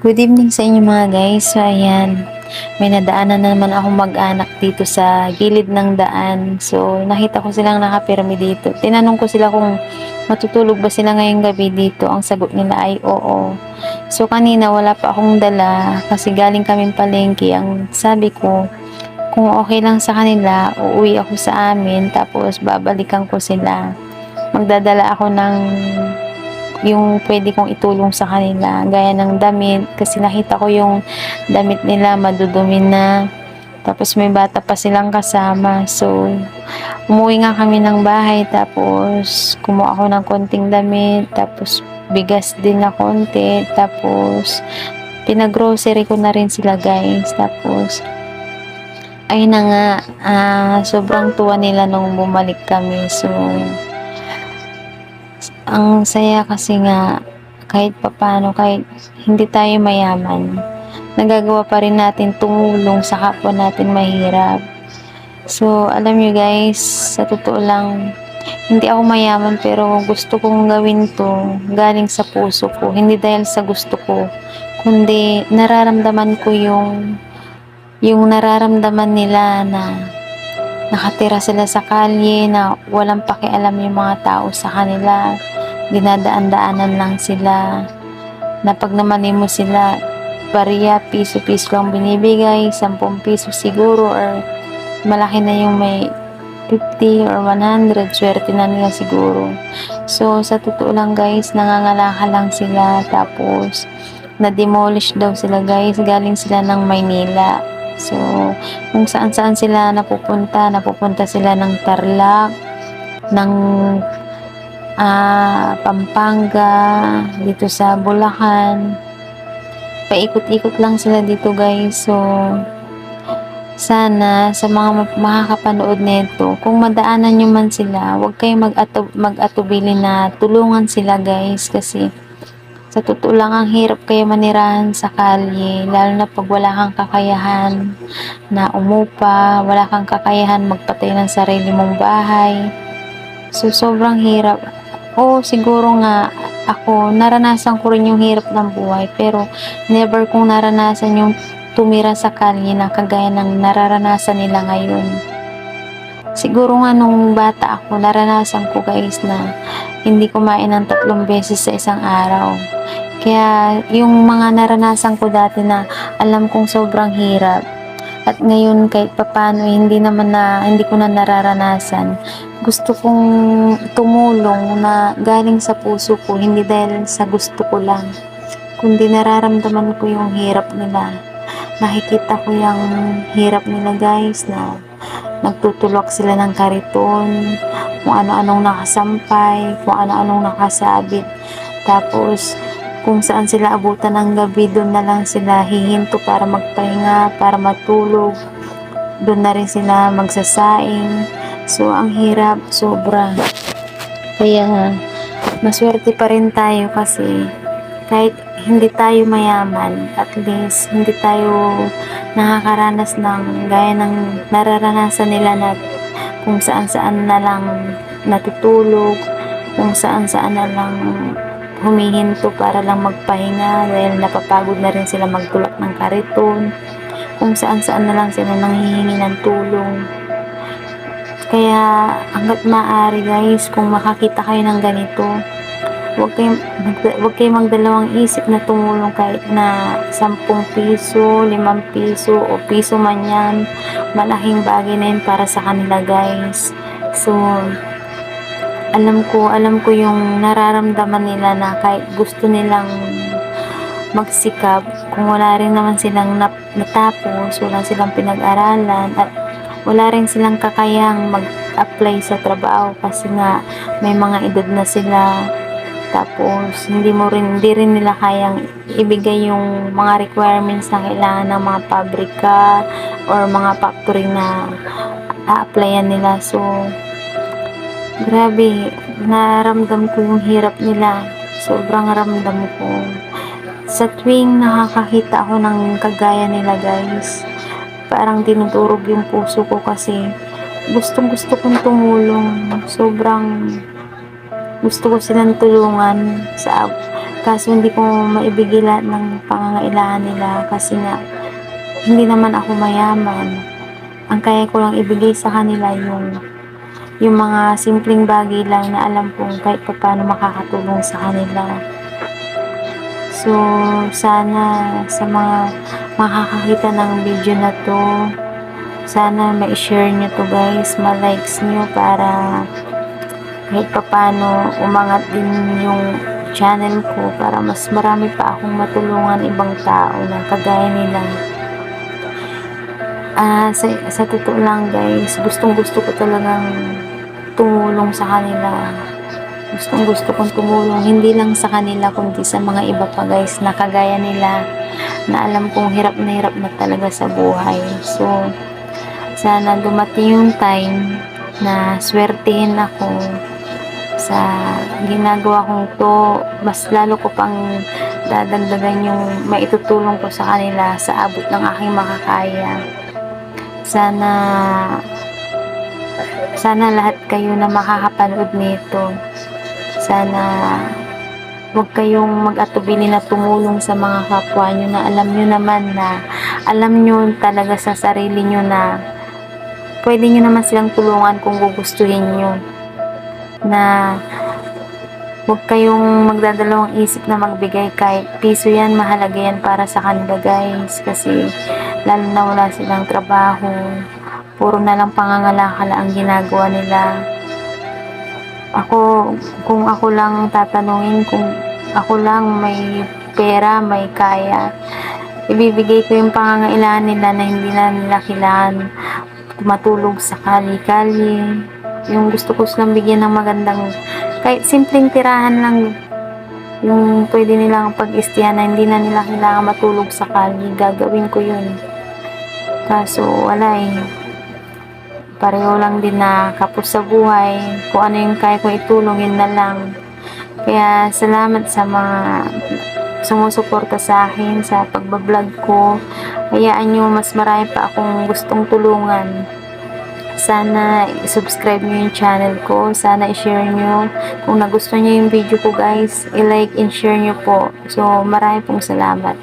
Good evening sa inyo mga guys. So ayan, may nadaanan na naman akong mag-anak dito sa gilid ng daan. So nakita ko silang nakapirmi dito. Tinanong ko sila kung matutulog ba sila ngayong gabi dito. Ang sagot nila ay oo. So kanina wala pa akong dala kasi galing kaming palengke. Ang sabi ko, kung okay lang sa kanila, uuwi ako sa amin tapos babalikan ko sila. Magdadala ako ng yung pwede kong itulong sa kanila gaya ng damit kasi nakita ko yung damit nila madudumi na. Tapos may bata pa silang kasama. So umuwi nga kami ng bahay tapos kumuha ako ng konting damit tapos bigas din na konti tapos pinaggrocery ko na rin sila guys. Tapos ayun na nga ah, sobrang tuwa nila nung bumalik kami. So ang saya kasi nga kahit papano, kahit hindi tayo mayaman, nagagawa pa rin natin tumulong sa kapwa natin mahirap. So, alam nyo guys, sa totoo lang, hindi ako mayaman pero gusto kong gawin to galing sa puso ko. Hindi dahil sa gusto ko, kundi nararamdaman ko yung yung nararamdaman nila na nakatira sila sa kalye na walang pakialam yung mga tao sa kanila dinadaan-daanan lang sila. Na pag namanin mo sila. Bariya, piso-piso lang binibigay. 10 piso siguro or malaki na yung may 50 or 100 swerte na nila siguro. So sa totoo lang guys nangangalaka lang sila. Tapos na-demolish daw sila guys. Galing sila ng Maynila. So kung saan saan sila napupunta napupunta sila ng Tarlac ng ah, Pampanga, dito sa Bulacan. Paikot-ikot lang sila dito guys. So, sana sa mga ma- makakapanood nito, kung madaanan nyo man sila, huwag kayong mag-atu- mag-atubili na tulungan sila guys kasi sa totoo lang ang hirap kayo manirahan sa kalye, lalo na pag wala kang kakayahan na umupa, wala kang kakayahan magpatay ng sarili mong bahay. So, sobrang hirap. Oo, siguro nga ako, naranasan ko rin yung hirap ng buhay, pero never kong naranasan yung tumira sa kalye na kagaya ng nararanasan nila ngayon. Siguro nga nung bata ako, naranasan ko guys na hindi kumain ng tatlong beses sa isang araw. Kaya yung mga naranasan ko dati na alam kong sobrang hirap, at ngayon kahit papano eh, hindi naman na hindi ko na nararanasan. Gusto kong tumulong na galing sa puso ko hindi dahil sa gusto ko lang kundi nararamdaman ko yung hirap nila. Nakikita ko yung hirap nila guys na nagtutulak sila ng kariton kung ano-anong nakasampay kung ano-anong nakasabit. Tapos kung saan sila abutan ng gabi, doon na lang sila hihinto para magpahinga, para matulog. Doon na rin sila magsasaing. So, ang hirap, sobra. Kaya, maswerte pa rin tayo kasi kahit hindi tayo mayaman, at least hindi tayo nakakaranas ng gaya ng nararanasan nila na kung saan saan na lang natutulog, kung saan saan na lang humihinto para lang magpahinga dahil napapagod na rin sila magtulak ng kariton. Kung saan saan na lang sila nanghihingi ng tulong. Kaya hanggat maaari guys kung makakita kayo ng ganito huwag kayong, huwag kayong magdalawang isip na tumulong kahit na 10 piso, 5 piso o piso man yan. Malaking bagay na yun para sa kanila guys. So alam ko, alam ko yung nararamdaman nila na kahit gusto nilang magsikap, kung wala rin naman silang natapos, wala silang pinag-aralan, at wala rin silang kakayang mag-apply sa trabaho kasi nga may mga edad na sila. Tapos, hindi mo rin, hindi rin nila kayang ibigay yung mga requirements na kailangan ng mga pabrika or mga factory na a-applyan nila. So, Grabe, naramdam ko yung hirap nila. Sobrang ramdam ko. Sa tuwing nakakakita ako ng kagaya nila guys, parang dinudurog yung puso ko kasi gustong gusto kong tumulong. Sobrang gusto ko silang tulungan sa Kaso hindi ko maibigay lahat ng pangangailangan nila kasi nga hindi naman ako mayaman. Ang kaya ko lang ibigay sa kanila yung yung mga simpleng bagay lang na alam kong kahit pa paano makakatulong sa kanila. So, sana sa mga makakakita ng video na to, sana ma-share nyo to guys, ma-likes nyo para kahit pa paano umangat din yung channel ko para mas marami pa akong matulungan ibang tao na kagaya nila. Ah, sa, sa totoo lang guys, gustong gusto ko talagang tumulong sa kanila. Gustong gusto kong tumulong, hindi lang sa kanila, kundi sa mga iba pa guys, na kagaya nila, na alam kong hirap na hirap na talaga sa buhay. So, sana dumating yung time na swertihin ako sa ginagawa kong to, mas lalo ko pang dadagdagan yung maitutulong ko sa kanila sa abot ng aking makakaya. Sana sana lahat kayo na makakapanood nito. Sana huwag kayong mag-atubili na tumulong sa mga kapwa nyo na alam nyo naman na alam nyo talaga sa sarili nyo na pwede nyo naman silang tulungan kung gugustuhin nyo. Na huwag kayong magdadalawang isip na magbigay kahit piso yan, mahalaga yan para sa kanila guys. Kasi lalo na wala silang trabaho puro na lang pangangalakala ang ginagawa nila ako, kung ako lang tatanungin, kung ako lang may pera, may kaya, ibibigay ko yung pangangailangan nila na hindi na nila kailangan matulog sa kali-kali. Yung gusto ko silang bigyan ng magandang, kahit simpleng tirahan lang yung pwede nilang pag-istihan na hindi na nila kailangan matulog sa kali, gagawin ko yun. Kaso, wala eh pareho lang din na kapos sa buhay. Kung ano yung kaya kong itulong, yun na lang. Kaya salamat sa mga sumusuporta sa akin sa pagbablog ko. Hayaan nyo mas marami pa akong gustong tulungan. Sana subscribe nyo yung channel ko. Sana i-share nyo. Kung nagustuhan nyo yung video ko guys, i-like and share nyo po. So marami pong salamat.